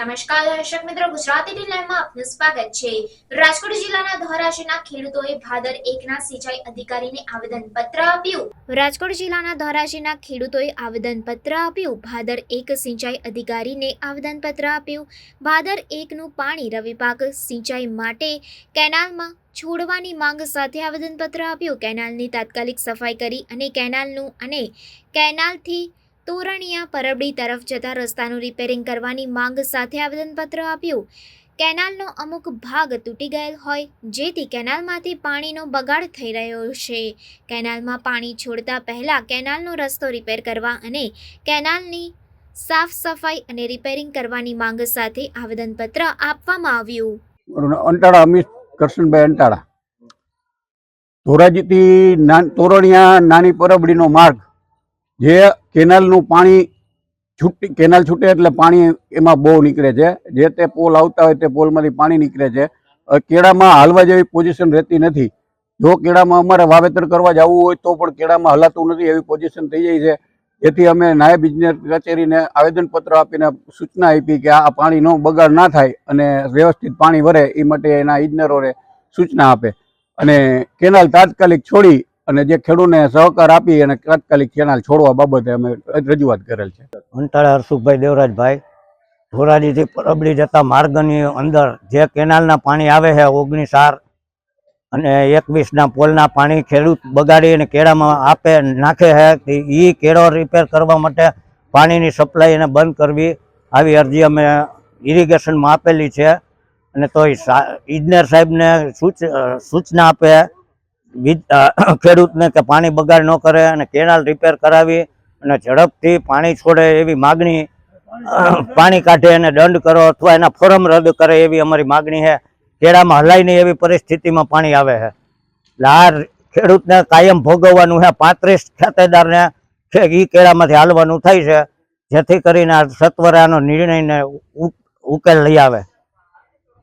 નમસ્કાર દર્શક મિત્રો, ગુજરાતી ટી આપનું સ્વાગત છે. રાજકોટ જિલ્લાના ધોરાજીના ખેડૂતોએ ભાદર એકના સિંચાઈ અધિકારીને આવેદનપત્ર આપ્યું. રાજકોટ જિલ્લાના ધોરાજીના ખેડૂતોએ આવેદનપત્ર આપ્યું. ભાદર એક સિંચાઈ અધિકારીને આવેદનપત્ર આપ્યું. ભાદર એકનું પાણી રવિ પાક સિંચાઈ માટે કેનાલમાં છોડવાની માંગ સાથે આવેદનપત્ર આપ્યું. કેનાલની તાત્કાલિક સફાઈ કરી અને કેનાલનું અને કેનાલથી તોરણિયા પરબડી તરફ જતા રસ્તાનું રિપેરિંગ કરવાની માંગ સાથે આવેદનપત્ર આપ્યું. કેનાલનો અમુક ભાગ તૂટી ગયેલ હોય, જેથી કેનાલમાંથી પાણીનો બગાડ થઈ રહ્યો છે. કેનાલમાં પાણી છોડતા પહેલાં કેનાલનો રસ્તો રિપેર કરવા અને કેનાલની સાફ સફાઈ અને રિપેરિંગ કરવાની માંગ સાથે આવેદનપત્ર આપવામાં આવ્યું. અંટાળા અમિત કરશનભાઈ અંટાળા. ધોરાજીથી તોરણિયા નાની પરબડીનો માર્ગ જે કેનાલનું પાણી છૂટી, કેનાલ છૂટે એટલે પાણી એમાં બહુ નીકળે છે. જે તે પોલ આવતા હોય તે પોલમાંથી પાણી નીકળે છે. કેળામાં હાલવા જેવી પોઝિશન રહેતી નથી. જો કેળામાં અમારે વાવેતર કરવા જવું હોય તો પણ કેળામાં હલાતું નથી એવી પોઝિશન થઈ જાય છે. એથી અમે નાયબ ઇજનેર કચેરીને આવેદનપત્ર આપીને સૂચના આપી કે આ પાણીનો બગાડ ના થાય અને વ્યવસ્થિત પાણી વરે એ માટે એના ઇજનેરોને સૂચના આપે. અને કેનાલ તાત્કાલિક છોડી અને જે ખેડૂતને સહકાર આપી અને તાત્કાલિક કેનાલ છોડવા બાબતે અમે રજૂઆત કરેલ છે. અંટાળા હરસુખભાઈ દેવરાજભાઈ, ધોરાજીથી પરબડી જતા માર્ગની અંદર જે કેનાલના પાણી આવે છે ઓગણીસ આર અને એકવીસના પોલના પાણી ખેડૂત બગાડી અને કેળામાં આપે, નાખે છે એ કેળો રિપેર કરવા માટે પાણીની સપ્લાય એને બંધ કરવી. આવી અરજી અમે ઇરિગેશનમાં આપેલી છે. અને તો ઇજનેર સાહેબને સૂચ સૂચના આપે. ખેડૂતને કે પાણી બગાડ ન કરે અને કેનાલ રિપેર કરાવી અને ઝડપથી પાણી છોડે એવી માગણી પાણી કાઢે અને દંડ કરો અથવા એના ફોરમ રદ કરે એવી અમારી માગણી છે. કેળામાં હલાય નહીં એવી પરિસ્થિતિમાં પાણી આવે છે. એટલે ખેડૂતને કાયમ ભોગવવાનું છે. પાંત્રીસ ખાતેદારને છે એ કેળામાંથી હાલવાનું થાય છે. જેથી કરીને આ સત્વરે નિર્ણયને ઉકેલ લઈ આવે.